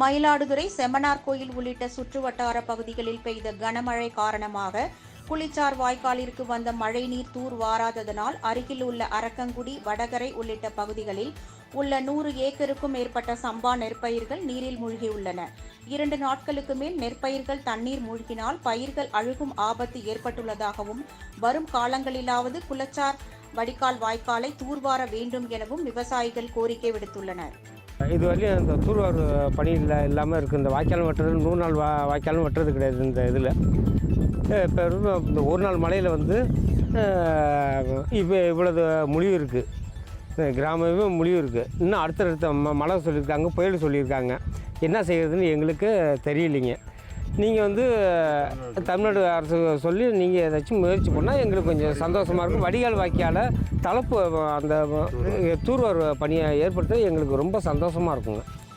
மயிலாடுதுறை செம்மனார் கோயில் உள்ளிட்ட சுற்றுவட்டார பகுதிகளில் பெய்த கனமழை காரணமாக குளிச்சார் வாய்க்காலிற்கு வந்த மழைநீர் தூர் வாராததனால் அருகில் உள்ள அரக்கங்குடி வடகரை உள்ளிட்ட பகுதிகளில் உள்ள நூறு ஏக்கருக்கும் மேற்பட்ட சம்பா நெற்பயிர்கள் நீரில் மூழ்கியுள்ளன. இரண்டு நாட்களுக்கு மேல் நெற்பயிர்கள் தண்ணீர் மூழ்கினால் பயிர்கள் அழுகும் ஆபத்து ஏற்பட்டுள்ளதாகவும் வரும் காலங்களிலாவது குளச்சார் வடிகால் வாய்க்காலை தூர்வார வேண்டும் எனவும் விவசாயிகள் கோரிக்கை விடுத்துள்ளனர். இது வரையும் இந்த தூர்வார் பணி இல்லை இல்லாமல் இருக்குது இந்த வாய்க்காலும் வெட்டுறது நூறு நாள் வா வாய்க்காலும் வெட்டுறது கிடையாது இந்த இதில். இப்போ இந்த ஒரு நாள் மழையில் வந்து இப்போ இவ்வளவு முடிவு இருக்குது கிராமமே முடிவு இருக்குது இன்னும் அடுத்தடுத்த ம மழை சொல்லியிருக்காங்க புயல் சொல்லியிருக்காங்க. என்ன செய்கிறதுன்னு எங்களுக்கு தெரியலைங்க. நீங்கள் வந்து தமிழ்நாடு அரசு சொல்லி நீங்கள் ஏதாச்சும் முயற்சி பண்ணால் எங்களுக்கு கொஞ்சம் சந்தோஷமாக இருக்கும். வடிகால் வாய்க்கால தலைப்பு அந்த தூர்வார் பணியை ஏற்படுத்த எங்களுக்கு ரொம்ப சந்தோஷமாக இருக்குங்க.